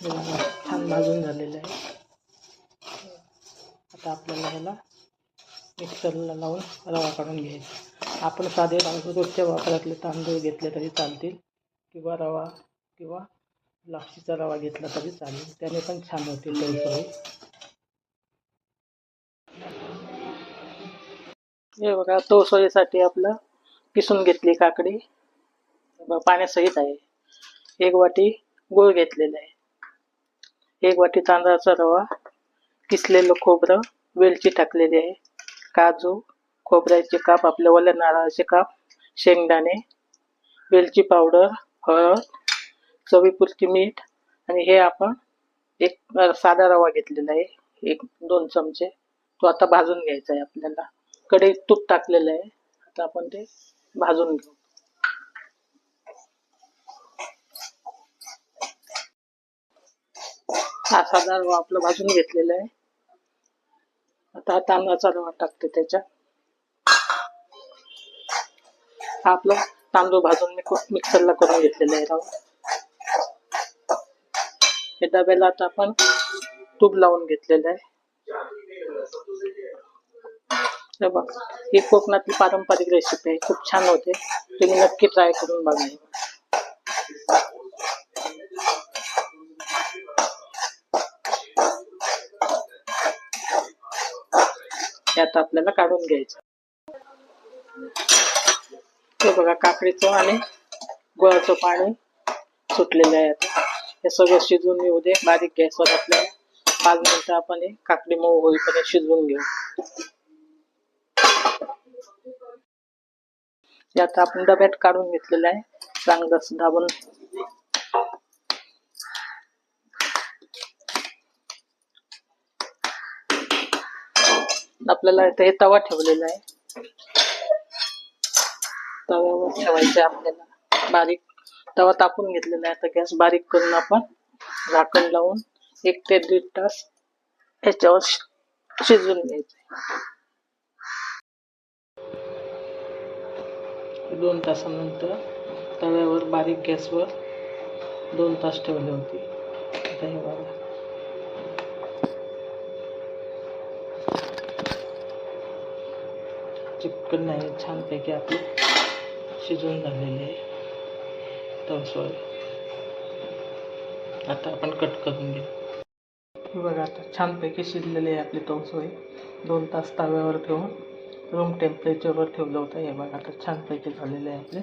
छान भाजून झालेलं आहे. आता आपल्याला ह्याला मिक्सरला लावून रवा काढून घ्यायचा. आपण साधे रोजच्या वापरातले तांदूळ घेतले तरी चालतील किंवा रवा किंवा लापशीचा रवा घेतला तरी चालेल. त्याने पण छान होतील तळसोळी हे बघा तो सोयीसाठी आपलं किसून घेतली काकडी. पाण्यासहित आहे. एक वाटी गूळ घेतलेला आहे. एक वाटी तांदळाचा रवा किसलेलं खोबरं वेलची टाकलेली आहे. काजू खोबऱ्याचे काप आपल्या ओल्या नारळाचे काप शेंगदाणे वेलची पावडर हळद चवीपुरती मीठ आणि हे आपण एक साधा रवा घेतलेला आहे. एक दोन चमचे. तो आता भाजून घ्यायचा आहे आपल्याला. कढईत तूप टाकलेलं आहे. आता आपण ते भाजून घेऊ. हा साधा रवा आपलं भाजून घेतलेला आहे. आता तांदळाचा रवा टाकते त्याच्यात. हा आपला तांदूळ भाजून मी मिक्सरला करून घेतलेला आहे रवा. हे डब्याला आता आपण तूप लावून घेतलेलं आहे. बघ ही कोकणातली पारंपरिक रेसिपी आहे. खूप छान होते. तुम्ही नक्की ट्राय करून बघा. हे. आता आपल्याला काढून घ्यायचं हे बघा काकडीचं आणि गुळाचं पाणी सुटलेलं आहे आता. हे सगळं शिजवून येऊ दे. बारीक गॅसवर आपल्याला पाच मिनिटं आपण हे काकडी मऊ होईपर्यंत शिजवून घेऊ. हे आता आपण डब्यात काढून घेतलेलं आहे. चांगलं दाबून आपल्याला इथे हे तवा ठेवलेला आहे. तव्यावर ठेवायचे आपल्याला. बारीक तवा तापून घेतलेला आहे तर गॅस बारीक करून आपण झाकण लावून एक ते दीड तास ह्याच्यावर शिजून शिजवून घ्यायचं दोन तासानंतर तव्यावर बारीक गॅसवर दोन तास ठेवले होते. आता हे बघा. चिकन नाही छानपैकी आपलं शिजवून झालेले आहे. तवसोळी आता आपण कट करून घेऊ. हे बघा आता छानपैकी शिजलेले आहे आपली तवसोळी दोन तास तव्यावर ठेवून रूम टेम्परेचरवर ठेवलं होतं. हे बघा आता छानपैकी झालेले आहे आपले.